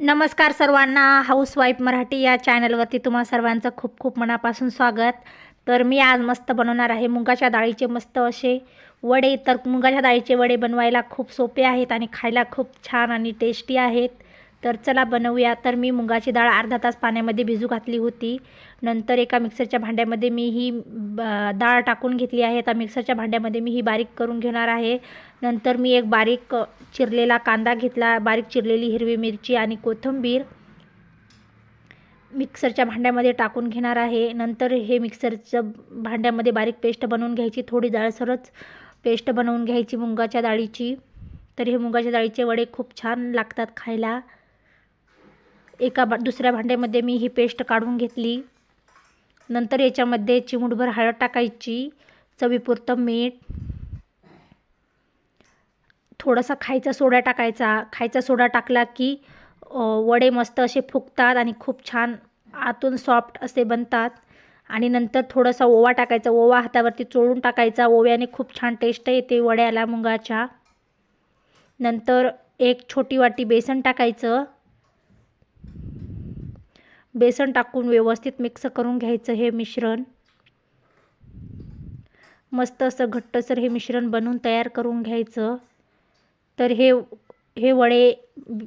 नमस्कार सर्वांना. हाऊसवाईफ मराठी या चॅनलवरती तुम्हा सर्वांचं खूप खूप मनापासून स्वागत. तर मी आज मस्त बनवणार आहे मुगाच्या डाळीचे मस्त असे वडे. तर मुगाच्या डाळीचे वडे बनवायला खूप सोपे आहेत आणि खायला खूप छान आणि टेस्टी आहेत. तर चला बनवूया. तर मी मुगाची डाळ अर्धा तास पाण्यामध्ये भिजू घातली होती. नंतर एका मिक्सरच्या भांड्यामध्ये मी ही ब- डाळ टाकून घेतली आहे. आता मिक्सरच्या भांड्यामध्ये मी ही बारीक करून घेणार आहे. नंतर मी एक बारीक चिरलेला कांदा घेतला. बारीक चिरलेली हिरवी मिरची आणि कोथिंबीर मिक्सरच्या भांड्यामध्ये टाकून घेणार आहे. नंतर हे मिक्सरचं भांड्यामध्ये बारीक पेस्ट बनवून घ्यायची. थोडी जाळसरच पेस्ट बनवून घ्यायची मुगाच्या डाळीची. तर हे मुगाच्या डाळीचे वडे खूप छान लागतात खायला. एका बा दुसऱ्या भांड्यामध्ये मी ही पेस्ट काढून घेतली. नंतर याच्यामध्ये चिमूटभर हळद टाकायची चवीपुरतं मीठ थोडासा खायचा सोडा टाकायचा. खायचा सोडा टाकला की वडे मस्त असे फुगतात आणि खूप छान आतून सॉफ्ट असे बनतात. आणि नंतर थोडासा ओवा टाकायचा. ओवा हातावरती चोळून टाकायचा. ओव्याने खूप छान टेस्ट येते वड्याला मुगाच्या. नंतर एक छोटी वाटी बेसन टाकायचं. बेसन टाकून व्यवस्थित मिक्स करून घ्यायचं हे मिश्रण. मस्त असं घट्टसर हे मिश्रण बनवून तयार करून घ्यायचं. तर हे हे वडे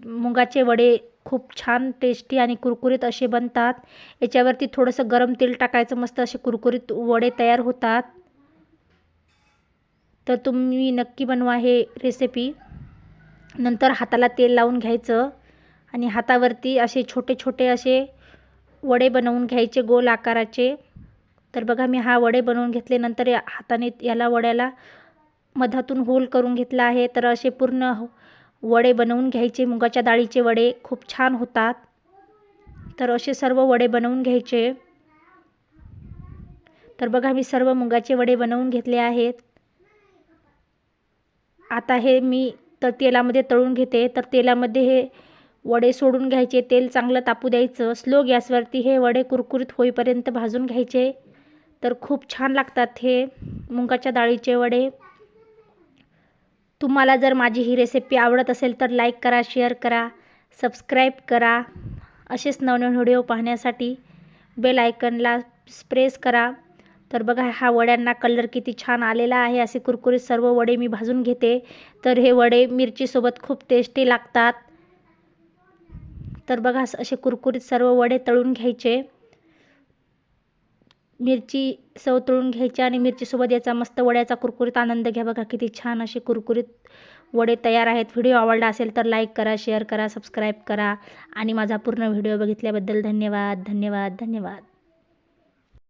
मुगाचे वडे खूप छान टेस्टी आणि कुरकुरीत असे बनतात. याच्यावरती थोडंसं गरम तेल टाकायचं मस्त असे कुरकुरीत वडे तयार होतात. तर तुम्ही नक्की बनवा हे रेसिपी नंतर हाताला तेल लावून घ्यायचं आणि हातावरती असे छोटे छोटे असे वडे बनवून घ्यायचे गोल आकाराचे. तर बघा मी हा वडे बनवून घेतले. नंतर या हाताने याला वड्याला मधातून होल करून घेतला आहे. तर असे पूर्ण वडे बनवून घ्यायचे. मुगाच्या डाळीचे वडे खूप छान होतात. तर असे सर्व वडे बनवून घ्यायचे. तर बघा मी सर्व मुगाचे वडे बनवून घेतले आहेत. आता हे मी तर तेलामध्ये तळून घेते. तर तेलामध्ये हे वडे सोडून घ्यायचे तेल चांगलं तापू द्यायचं स्लो गॅसवरती हे वडे कुरकुरीत होईपर्यंत भाजून घ्यायचे. तर खूप छान लागतात हे मुगाच्या डाळीचे वडे. तुम्हाला जर माझी ही रेसिपी आवडत असेल तर लाईक करा शेअर करा सबस्क्राईब करा. असेच नवनवीन व्हिडिओ पाहण्यासाठी बेल आयकनला प्रेस करा. तर बघा हा वड्यांना कलर किती छान आलेला आहे. असे कुरकुरीत सर्व वडे मी भाजून घेते. तर हे वडे मिरचीसोबत खूप टेस्टी लागतात. तर बघा असे कुरकुरीत सर्व वडे तळून घ्यायचे. मिरची सव तळून घ्यायची आणि मिरचीसोबत याचा मस्त वड्याचा कुरकुरीत आनंद घ्या. बघा किती छान असे कुरकुरीत वडे तयार आहेत. व्हिडिओ आवडला असेल तर लाईक करा शेअर करा सबस्क्राईब करा. आणि माझा पूर्ण व्हिडिओ बघितल्याबद्दल धन्यवाद धन्यवाद धन्यवाद.